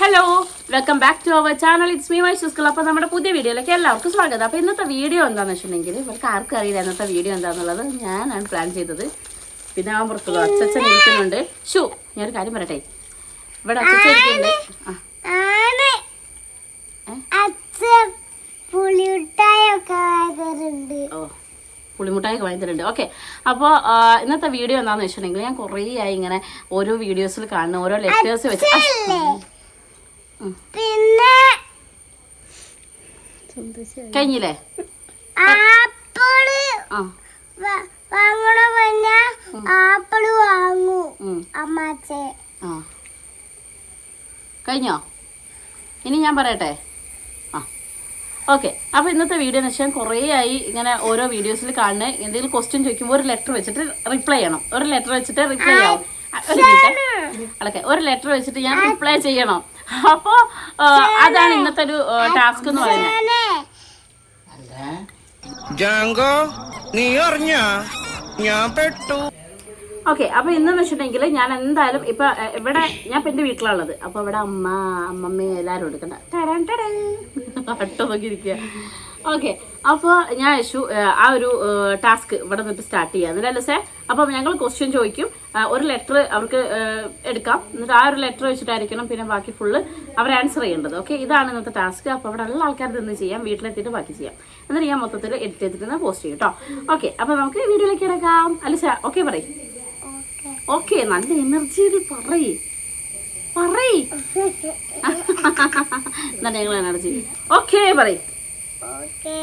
Hello welcome back to our channel it's me my school അപ്പോൾ നമ്മുടെ പുതിയ വീഡിയോയിലേക്ക് എല്ലാവർക്കും സ്വാഗതം. അപ്പോൾ ഇന്നത്തെ വീഡിയോ എന്താണെന്ന് വെച്ചിട്ടുണ്ടെങ്കിൽ ഇവർക്ക് ആർക്കും അറിയില്ല ഇന്നത്തെ വീഡിയോ എന്താണെന്നുള്ളത് ഞാനാണ് പ്ലാൻ ചെയ്തത്. പിന്നെ ആ പുറത്തുള്ളൂ അച്ഛൻ ഇരിക്കുന്നുണ്ട്. ഞാൻ ഞാനൊരു കാര്യം പറയട്ടെ. ഇവിടെ അച്ഛൻ ഇരിക്കുന്നുണ്ട്. ഓ പുളിമുട്ടായൊക്കെ വാങ്ങി തരുന്നുണ്ട് ഓക്കെ അപ്പോൾ ഇന്നത്തെ വീഡിയോ എന്താണെന്ന് വെച്ചിട്ടുണ്ടെങ്കിൽ ഞാൻ കുറേ ആയി ഇങ്ങനെ ഓരോ വീഡിയോസിൽ കാണുന്ന ഓരോ ലെറ്റേഴ്സ് വെച്ച്. പിന്നെ കഴിഞ്ഞില്ലേ? ആപ്പിൾ. വാങ്ങണ പറഞ്ഞ ആപ്പിൾ വാങ്ങൂ. അമ്മാച്ചേ. കഴിഞ്ഞോ? ഇനി ഞാൻ പറയട്ടെ? ആ. ഓക്കെ. അപ്പോൾ ഇന്നത്തെ വീഡിയോ എന്ന് വെച്ചാൽ കുറേ ആയി ഇങ്ങനെ ഓരോ വീഡിയോസിൽ കാണുന്നത് എന്തെങ്കിലും ക്വസ്റ്റ്യൻ ചോദിക്കുമ്പോൾ ഒരു ലെറ്റർ വെച്ചിട്ട് റിപ്ലൈ ചെയ്യണം. ഒരു ലെറ്റർ വെച്ചിട്ട് റിപ്ലൈ ചെയ്യണം ഒരു ലെറ്റർ വെച്ചിട്ട് ഞാൻ റിപ്ലൈ ചെയ്യണം. അപ്പോൾ അതാണ് ഇന്നത്തെ ഒരു ടാസ്ക് എന്ന് പറയുന്നത്. ഞാൻ പെട്ടു. ഓക്കെ അപ്പൊ ഇന്നെന്ന് വെച്ചിട്ടുണ്ടെങ്കിൽ ഞാൻ എന്തായാലും ഇപ്പൊ ഇവിടെ ഞാൻ ഇപ്പൊ എന്റെ വീട്ടിലുള്ളത് അപ്പൊ ഇവിടെ അമ്മ അമ്മമ്മ എല്ലാരും എടുക്കണ്ട. ഒട്ട നോക്കിയിരിക്കുക ഓക്കെ അപ്പോൾ ഞാൻ യശു ആ ഒരു ടാസ്ക് ഇവിടെ നിന്നിട്ട് സ്റ്റാർട്ട് ചെയ്യാം. എന്നിട്ടല്ലേ സേ? അപ്പം ഞങ്ങൾ ക്വസ്റ്റ്യൻ ചോദിക്കും. ഒരു ലെറ്റർ അവർക്ക് എടുക്കാം. എന്നിട്ട് ആ ഒരു ലെറ്റർ വെച്ചിട്ടായിരിക്കണം പിന്നെ ബാക്കി ഫുള്ള് അവർ ആൻസർ ചെയ്യേണ്ടത്. ഓക്കെ ഇതാണ് ഇന്നത്തെ ടാസ്ക് അപ്പോൾ അവിടെ എല്ലാ ആൾക്കാർ നിന്ന് ചെയ്യാം? വീട്ടിലെത്തിയിട്ട് ബാക്കി ചെയ്യാം. എന്നിട്ട് ഞാൻ മൊത്തത്തിൽ എഡിറ്റ് ചെയ്തിട്ട് പോസ്റ്റ് ചെയ്യും കേട്ടോ ഓക്കെ അപ്പോൾ നമുക്ക് വീഡിയോയിലേക്ക് ഇടക്കാം അല്ല സാർ ഓക്കെ പറയും. ഓക്കെ നല്ല എനർജിയിൽ പറയ്. പറയ്. എന്നാ ഞങ്ങൾ എനർജി ഓക്കെ പറയ്. ഓക്കെ.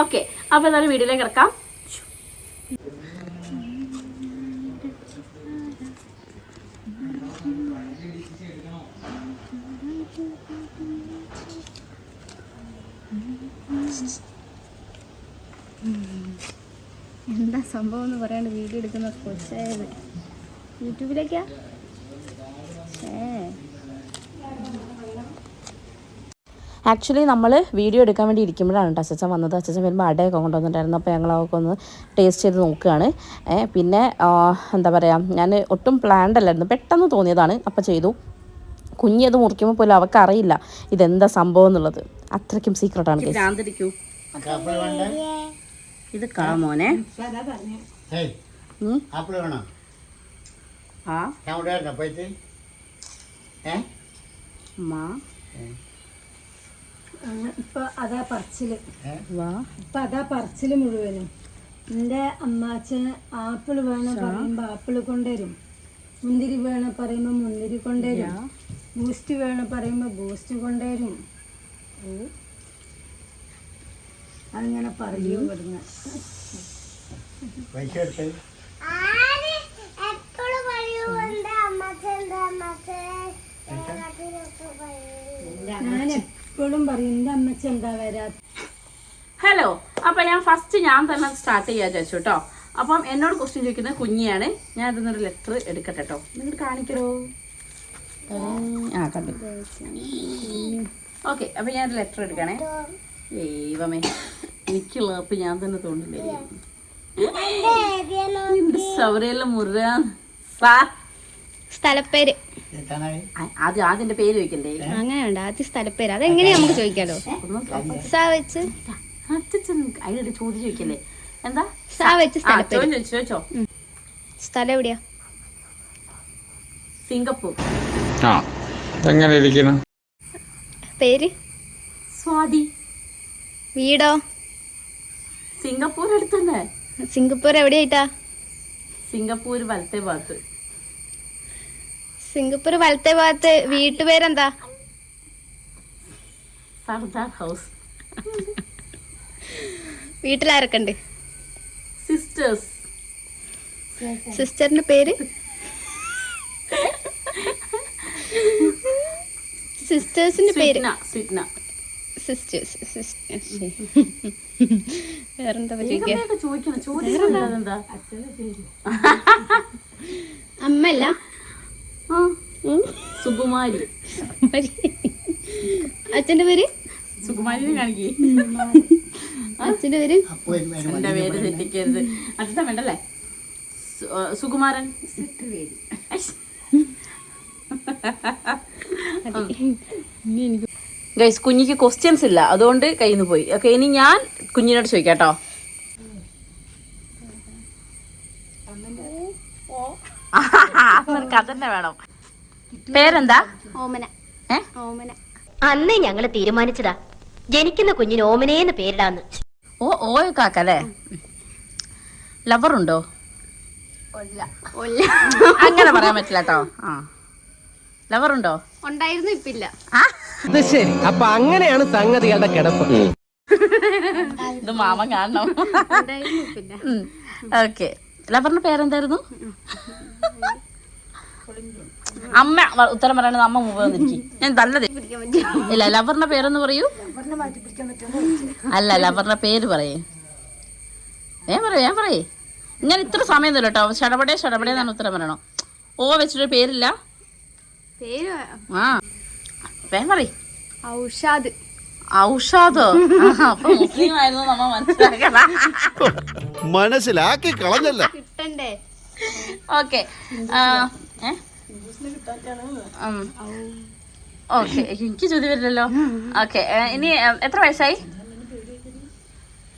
അപ്പോൾ അപ്പൊ എന്തായാലും വീഡിയോയിലേക്ക് കിടക്കാം. എന്താ സംഭവം എന്ന് പറയാണ്ട് വീഡിയോ എടുക്കുന്ന കൊച്ചായത് യൂട്യൂബിലേക്കാ? ആക്ച്വലി നമ്മൾ വീഡിയോ എടുക്കാൻ വേണ്ടി ഇരിക്കുമ്പോഴാണ് കേട്ടോ അച്ഛൻ വന്നത്. അച്ഛൻ വരുമ്പോൾ അടയൊക്കെ കൊണ്ടുവന്നിട്ടുണ്ടായിരുന്നു. അപ്പോൾ ഞങ്ങൾ അതൊക്കെ ഒന്ന് ടേസ്റ്റ് ചെയ്ത് നോക്കുകയാണ്. പിന്നെ എന്താ പറയുക ഞാൻ ഒട്ടും പ്ലാൻഡ് അല്ലായിരുന്നു. പെട്ടെന്ന് തോന്നിയതാണ്. അപ്പോൾ ചെയ്തു. കുഞ്ഞത് മുറിക്കുമ്പോൾ പോലും അവർക്ക് അറിയില്ല ഇതെന്താ സംഭവം എന്നുള്ളത്. അത്രയ്ക്കും സീക്രട്ടാണ് ഇത് കാ മോനെ. ആ ഞാൻ ഇവിടെ വരണോ പോയിട്ട് ഏ മാ ഇപ്പൊ അതാ പറച്ചിൽ. ഏ? വാ. ഇപ്പൊ അതാ പറച്ചിൽ മുഴുവനും. എന്റെ അമ്മാച്ചൻ ആപ്പിൾ വേണം പറയുമ്പോ ആപ്പിൾ കൊണ്ടുവരും. മുന്തിരി വേണം പറയുമ്പോ മുന്തിരി കൊണ്ടുവരും. ബൂസ്റ്റ് വേണം പറയുമ്പോ ബൂസ്റ്റ് കൊണ്ടുവരും. അങ്ങനെ പറയും. ഇവിടുന്ന് പൈസ എടുത്ത്. ആര് എപ്പോഴും പറയൂ എന്താ അമ്മച്ചൻ എന്താ അമ്മച്ചൻ. ഞാൻ എപ്പോഴും പറയും എന്റെ അമ്മച്ചൻ എന്താ വരാത്ത ഹലോ അപ്പൊ ഞാൻ ഫസ്റ്റ് ഞാൻ തന്നെ സ്റ്റാർട്ട് ചെയ്യാൻ ചോദിച്ചു കേട്ടോ അപ്പം എന്നോട് ക്വസ്റ്റ്യൻ ചോദിക്കുന്നത് കുഞ്ഞിയാണ്. ഞാൻ അതിന്നൊരു ലെറ്റർ എടുക്കട്ടെ കേട്ടോ നിങ്ങൾ കാണിക്കടോ. ആ കണ്ടു. ഓക്കെ അപ്പൊ ഞാനൊരു ഒരു ലെറ്റർ എടുക്കണേ. ദൈവമേ എനിക്കുള്ള അപ്പൊ ഞാൻ തന്നെ തോന്നില്ലേ? എന്റെ സൗരയെല്ലാം മുറുക സ്ഥലപ്പേര്. ആദ്യം ആദ്യം എന്റെ പേര് വെക്കണ്ടേ അങ്ങനെയുണ്ട്. ആദ്യം സ്ഥലപ്പേര്. അതെങ്ങനെയാ നമുക്ക് ചോദിക്കാലോ? സാ വെച്ച്? അതിനൊരു ചോദ്യം ചോദിക്കല്ലേ? എന്താ? സാ വെച്ച് ചോദിച്ചോ സ്ഥലം എവിടെയാ? സിംഗപ്പൂർ. ആ എങ്ങനെ ഇരിക്കണം പേര്? സ്വാതി. വീടോ? സിംഗപ്പൂർ അടുത്തന്നെ. സിംഗപ്പൂർ എവിടെയായിട്ടാ? സിംഗപ്പൂർ വലത്തെ ഭാഗത്ത്. സിംഗപ്പൂർ വലത്തെ ഭാഗത്ത് വീട്ടുപേരെന്താ? സർദാർ ഹൗസ്. വീട്ടിലാരൊക്കെ ഉണ്ട് സിസ്റ്റേഴ്സ്. സിസ്റ്ററിന്റെ പേര്? സിസ്റ്റേഴ്സിന്റെ പേര്? സിസ്റ്റേഴ്സ് വേറെന്താ ചോദിക്കണം. ചോദിക്കണം അമ്മല്ല സുകുമാരി. അച്ഛന്റെ പേര്? സുകുമാരിനെ കാണിക്കേ. അച്ഛന്റെ പേര്? എന്റെ പേര് തെറ്റിക്കരുത്. അച്ഛൻ വേണ്ടല്ലേ? ആ, സുകുമാരൻ. ഗൈസ് കുഞ്ഞിക്ക് ക്വസ്റ്റ്യൻസ് ഇല്ല. അതുകൊണ്ട് കയ്യിൽ നിന്ന് പോയി. ഓക്കെ ഇനി ഞാൻ കുഞ്ഞിനോട് ചോദിക്കാം കേട്ടോ. അവർക്ക് അതന്നെ വേണം. പേരെന്താ? ഓമന? ഓമന. അന്നേ ഞങ്ങൾ തീരുമാനിച്ചതാ. ജനിക്കുന്ന കുഞ്ഞിന് ഓമനേന്ന് പേരിടാന്ന്. ഓ ഓയക്കാക്കല്ലേ ലവർ ഉണ്ടോ? അങ്ങനെ പറയാൻ പറ്റില്ല കേട്ടോ ആ. ലവർ ഉണ്ടോ? ഉണ്ടായിരുന്നു ഇപ്പില്ല. ആ? അത് ശരി. അപ്പൊ അങ്ങനെയാണ് സംഗതികളുടെ കിടപ്പ്. ഇത് മാമ കാണണം. ഓക്കെ ലവറിന്റെ പേരെന്തായിരുന്നു? അമ്മ ഉത്തരം പറയണത് അമ്മ മുമ്പ് വന്നിരിക്കും. ഞാൻ നല്ലത് ഇല്ല ലവറിന്റെ പേരെന്ന് പറയൂ. അല്ല ലവറിന്റെ പേര് പറയേ. ഏ പറയൂ ഞാൻ പറയേ. ഞാൻ ഇത്ര സമയം തരും കേട്ടോ ഷടപടേ ഷടപടേ എന്നാണ് ഉത്തരം പറയണോ ഓ വെച്ചിട്ട് പേരില്ല? പേര് ആ വേം പറയ്. ഔഷാദ്. ഔഷാദോ ആ, അപ്പൊ മുസ്ലിം ആയിരുന്നു നമ്മ മനസ്സിലാക്കണം. മനസ്സിലാക്കി കളഞ്ഞല്ല. കിട്ടണ്ടേ? ഓക്കെ. ഓക്കെ എനിക്ക് ചോദ്യം വരില്ലല്ലോ. ഓക്കെ ഇനി എത്ര വയസ്സായി?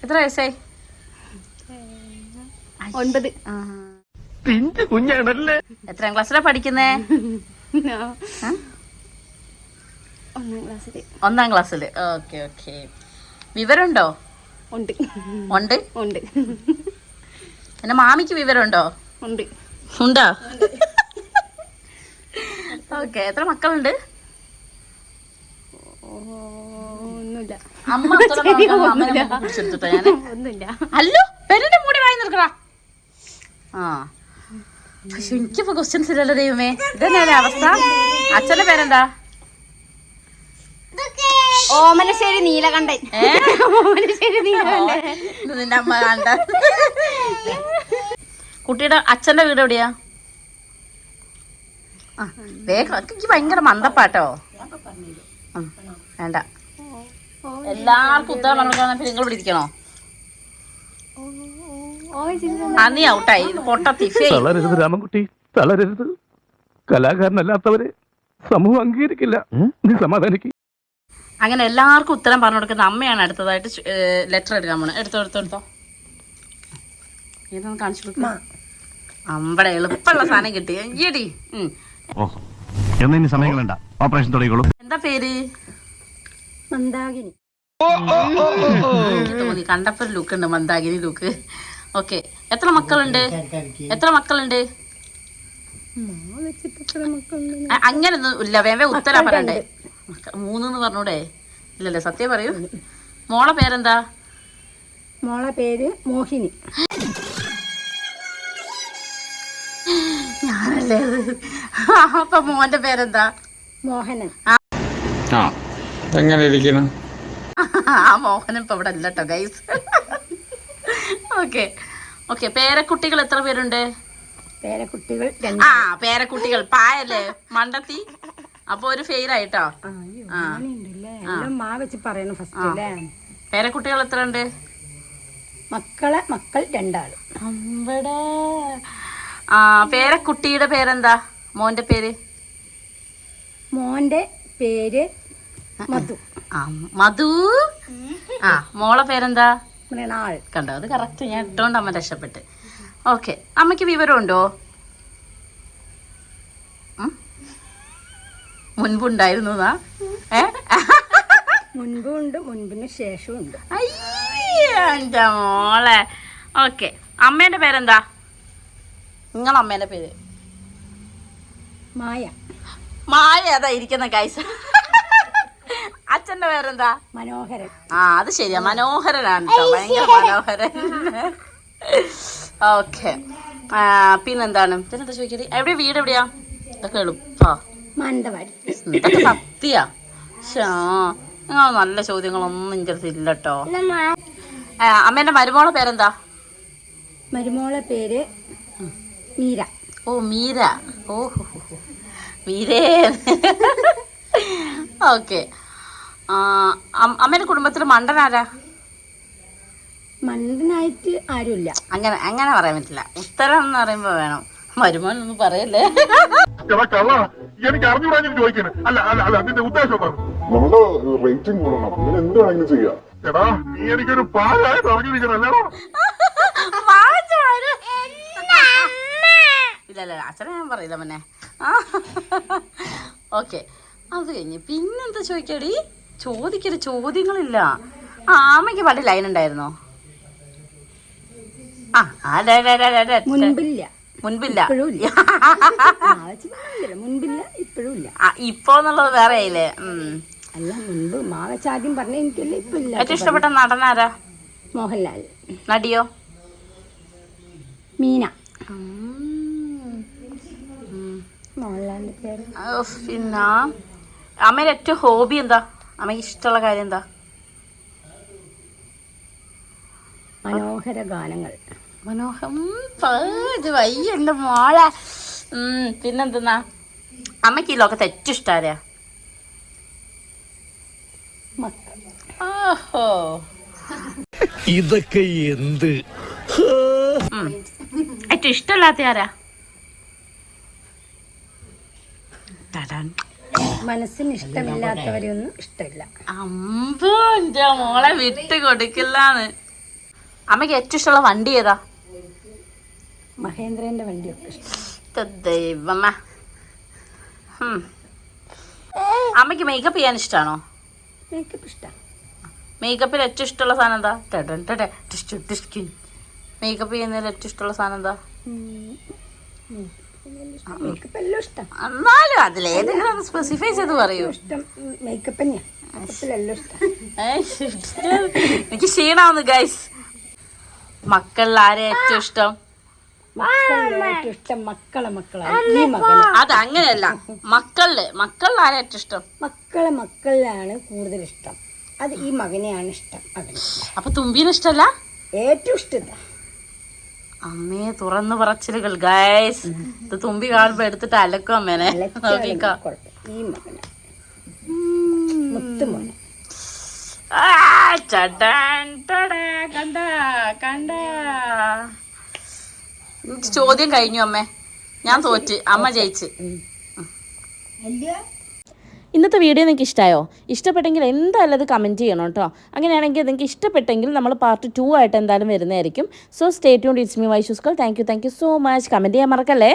എത്ര വയസ്സായി? ഒൻപത്. കുഞ്ഞാണല്ലേ? എത്രാം ക്ലാസ്സിലാ പഠിക്കുന്നേ? ഒന്നാം ക്ലാസ്സിൽ ഓക്കെ ഓക്കെ. വിവരമുണ്ടോ? ഉണ്ട്. ഉണ്ട്? ഉണ്ട്. എന്റെ മാമിക്ക് വിവരമുണ്ടോ? ഉണ്ട്. ഉണ്ടോ? ഓക്കെ എത്ര മക്കളുണ്ട്? അല്ലോ പെരന്റെ മൂടി വായി നിൽക്കടാ ആ. പക്ഷെ എനിക്കിപ്പോ ക്വസ്റ്റ്യൻസ് ഇല്ലല്ലോ ദൈവമേ. ഇതെന്നാ അവസ്ഥ? അച്ഛന്റെ പേരെന്താ? ഓമനശ്ശേരി നീലകണ്ഠൻ? ഓമനശ്ശേരി നീല ഇത് നിന്റെ അമ്മ കണ്ട. കുട്ടിയുടെ അച്ഛന്റെ വീട് എവിടെയാ? ആ വേഗം എനിക്ക് ഭയങ്കര മന്ദപ്പാട്ടോ. വേണ്ട. എല്ലാവർക്കും ഉത്തരം പറഞ്ഞാൽ നിങ്ങൾ പിടിക്കണോ നീ ഔട്ടായി. പൊട്ടത്തി തളരരുത് രാമൻകുട്ടി തളരരുത്. കലാകാരനല്ലാത്തവരെ സമൂഹം അംഗീകരിക്കില്ല. നീ സമാധാനിക്ക്. അങ്ങനെ എല്ലാവർക്കും ഉത്തരം പറഞ്ഞു കൊടുക്കുന്ന അമ്മയാണ് അടുത്തതായിട്ട് ലെറ്റർ എടുക്കാൻ പോണത് എടുത്തോ എടുത്തോ എടുത്തോ. ഏതൊന്ന് കാണിച്ചു കൊടുക്കുക അമ്പടെ എളുപ്പമുള്ള സാധനം കിട്ടി. എങ്കിയടി ഉം. എന്നാ ഇനി സമയം ഓപ്പറേഷൻ തുടങ്ങിക്കോളൂ. എന്താ പേര്? മന്ദാകിനി. തോന്നി കണ്ടപ്പോ ലുക്ക് ഉണ്ട് മന്ദാകിനി ലുക്ക് ഓക്കെ എത്ര മക്കളുണ്ട്? എത്ര മക്കളുണ്ട്? അങ്ങനൊന്നും ഇല്ല. വേവേ ഉത്തരം പറയണ്ടേ. മൂന്നെന്ന് പറഞ്ഞൂടെ. ഇല്ലല്ലേ സത്യം പറയൂ. മോളെ പേരെന്താ? മോളെ പേര് മോഹിനി. ഞാനല്ലേ. അപ്പൊ മോന്റെ പേരെന്താ? മോഹനൻ. ആ എങ്ങനെ ഇരിക്കണം ആ മോഹൻ ഇപ്പൊ ഇവിടെ അല്ല കേട്ടോ ഗൈസ് ഓക്കെ ഓക്കെ പേരക്കുട്ടികൾ എത്ര പേരുണ്ട്? പേരക്കുട്ടികൾ രണ്ട്. ആ പേരക്കുട്ടികൾ. പായല്ലേ? മണ്ടത്തി? അപ്പൊ ഒരു ഫെയിൽ ആയിട്ടോ? മാ വെച്ച് പറയണം ഫസ്റ്റ് അല്ലേ? പേരക്കുട്ടികൾ എത്ര ഉണ്ട് മക്കളെ മക്കൾ രണ്ടാൾ. നമ്മുടെ ആ പേരക്കുട്ടിയുടെ പേരെന്താ? മോന്റെ പേര്? മോന്റെ പേര് മധു. ആ മധു? ആ മോളെ പേരെന്താ? മൃണാൾ. കണ്ടോ അത് കറക്റ്റ് ഞാൻ ഇട്ടോണ്ട് അമ്മ രക്ഷപ്പെട്ട്. ഓക്കെ അമ്മയ്ക്ക് വിവരമുണ്ടോ? മുൻപുണ്ടായിരുന്നു എന്നാ? ഏ? മുൻപും മുൻപിന് ശേഷവും ഉണ്ട് എന്റെ മോളെ. ഓക്കെ അമ്മേന്റെ പേരെന്താ? നിങ്ങളെ അമ്മേന്റെ പേര്? മായ. മായ അതാ ഇരിക്കുന്ന കൈസ അച്ഛന്റെ പേരെന്താ? മനോഹരൻ. ആ അത് ശരിയാ. മനോഹരനാണ് കേട്ടോ ഭയങ്കര മനോഹരൻ. ഓക്കെ. പിന്നെന്താണ്? പിന്നെന്താ ചോദിക്കടി എവിടെ വീട് എവിടെയാ? ഇതൊക്കെ എളുപ്പാ. മാനന്തവാടി ഇതൊക്കെ സത്യാ. ഷാ നിങ്ങൾ നല്ല ചോദ്യങ്ങളൊന്നും എന്റെ അടുത്ത് ഇല്ല കേട്ടോ അമ്മേന്റെ മരുമോളെ പേരെന്താ? മരുമോളെ പേര് മീര. ഓ മീര. ഓ. മീരേ. ഓക്കെ. അമ്മേന്റെ കുടുംബത്തിൽ മണ്ടനാരാ? മണ്ടനായിട്ട് ആരുമില്ല. അങ്ങനെ അങ്ങനെ പറയാൻ പറ്റില്ല. ഉത്തരം എന്ന് പറയുമ്പോ വേണം. മരുമോനൊന്നും പറയല്ലേ? എടാ കള്ള എനിക്ക് അറിഞ്ഞൂടാ ഞാൻ ചോദിക്കുന്നത് അല്ല അല്ല അല്ല അതിന്റെ ഉദ്ദേശം എന്താണ്? നമ്മുടെ റേറ്റിംഗ് കൂടണം. ഇതിന് എന്ത് വേണമെങ്കിലും ചെയ്യാം. എടാ നീ എനിക്കൊരു പാലായ തുടങ്ങിയിരിക്കണല്ലേടാ വാചാര്. ഇല്ല ഇല്ല അച്ഛനെ ഞാൻ പറയില്ല മോനെ. ഓക്കെ. അത് കഴിഞ്ഞ് പിന്നെന്താ ചോദിക്കടി? ചോദിക്കൽ ചോദ്യങ്ങളില്ല. ആമയ്ക്ക് പണ്ട് ലൈൻ ഉണ്ടായിരുന്നോ? ആ അതെ അതെ അതെ അതെ മുൻപില്ല. മുൻപില്ല. ഇപ്പോഴും ഇല്ല. മുൻപില്ല ഇപ്പോഴും ഇല്ല. ഇപ്പൊ എന്നുള്ളത് വേറെ ആയില്ലേ. അല്ല മുൻപ് മാവച്ച ആദ്യം പറഞ്ഞ എനിക്കല്ല ഇപ്പൊ ഇല്ല ഏറ്റവും ഇഷ്ടപ്പെട്ട നടനാരാ? മോഹൻലാൽ. നടിയോ? മീന. മോഹൻലാലിന്റെ പേര്. പിന്നെ. അമ്മയുടെ ഏറ്റവും ഹോബി എന്താ? അമ്മയ്ക്ക് ഇഷ്ടമുള്ള കാര്യം എന്താ? മനോഹര ഗാനങ്ങൾ. മനോഹരം ഇത് വയ്യ എന്റെ മോളെ. ഉം, പിന്നെന്തെന്നാ? അമ്മയ്ക്ക് ഈ ലോകത്ത് ഏറ്റവും ഇഷ്ടാരാ മക്കൾ ഓഹോ. ഇതൊക്കെ എന്ത്. ഏറ്റവും ഇഷ്ടമല്ലാത്ത ആരാ. മനസ്സിന് ഇഷ്ടമില്ലാത്തവരെയൊന്നും ഇഷ്ടമില്ല. അമ്പോ എന്റെ മോളെ വിട്ട് കൊടുക്കില്ലാന്ന് അമ്മയ്ക്ക് ഏറ്റവും ഇഷ്ടമുള്ള വണ്ടി ഏതാ? മഹേന്ദ്രന്റെ വണ്ടിയൊക്കെ ഇഷ്ടം. ത ദൈവമ. അമ്മയ്ക്ക് മേക്കപ്പ് ചെയ്യാൻ ഇഷ്ടമാണോ മേക്കപ്പ് ഇഷ്ടം. മേക്കപ്പിൽ ഏറ്റവും ഇഷ്ടമുള്ള സാധനം എന്താ. മേക്കപ്പ് ചെയ്യുന്നതിൽ ഏറ്റവും ഇഷ്ടമുള്ള സാധനം എന്താ? മേക്കപ്പ് എല്ലാം ഇഷ്ടം. എന്നാലും അതിലേതെങ്കിലും സ്പെസിഫൈ ചെയ്ത് പറയൂ. ഇഷ്ടം. മേക്കപ്പ് തന്നെയാണ് എനിക്ക് ക്ഷീണാവുന്നു ഗൈസ് മക്കളിൽ ആരെ ഏറ്റവും ഇഷ്ടം? മക്കളിലെ ഏറ്റവും ഇഷ്ടം മക്കളെ മക്കളാണ് ഈ അത് അങ്ങനെയല്ല മക്കളിൽ മക്കളിൽ ആരെ ഏറ്റവും ഇഷ്ടം? മക്കളെ മക്കളിലാണ് കൂടുതൽ ഇഷ്ടം. അത് ഈ മകനെയാണ് ഇഷ്ടം. അപ്പൊ തുമ്പിന് ഇഷ്ടല്ല? ഏറ്റവും ഇഷ്ടം അമ്മേ തുറന്നു പറച്ചിലുകൾ ഗൈസ് ഇത് തുമ്പി കാണുമ്പോ എടുത്തിട്ട് അലക്കും അമ്മേനെ. നോക്കിക്കോ. ഈ മകന് മുത്തുമോനെ. ആ, ടടാ, കണ്ട കണ്ട എനിക്ക് ചോദ്യം കഴിഞ്ഞു അമ്മേ. ഞാൻ തോറ്റ്. അമ്മ ജയിച്ച്. ഇന്നത്തെ വീഡിയോ നിങ്ങൾക്ക് ഇഷ്ടമായോ ഇഷ്ടപ്പെട്ടെങ്കിൽ എന്തായാലും അത് കമന്റ് ചെയ്യണം കേട്ടോ. അങ്ങനെയാണെങ്കിൽ നിങ്ങൾക്ക് ഇഷ്ടപ്പെട്ടെങ്കിൽ നമ്മൾ പാർട്ട് ടു ആയിട്ട് എന്തായാലും വരുന്നതായിരിക്കും. So stay tune it's me Y ഷൂസ്കൾ thank you thank you so much comment ചെയ്യാൻ മറക്കല്ലേ?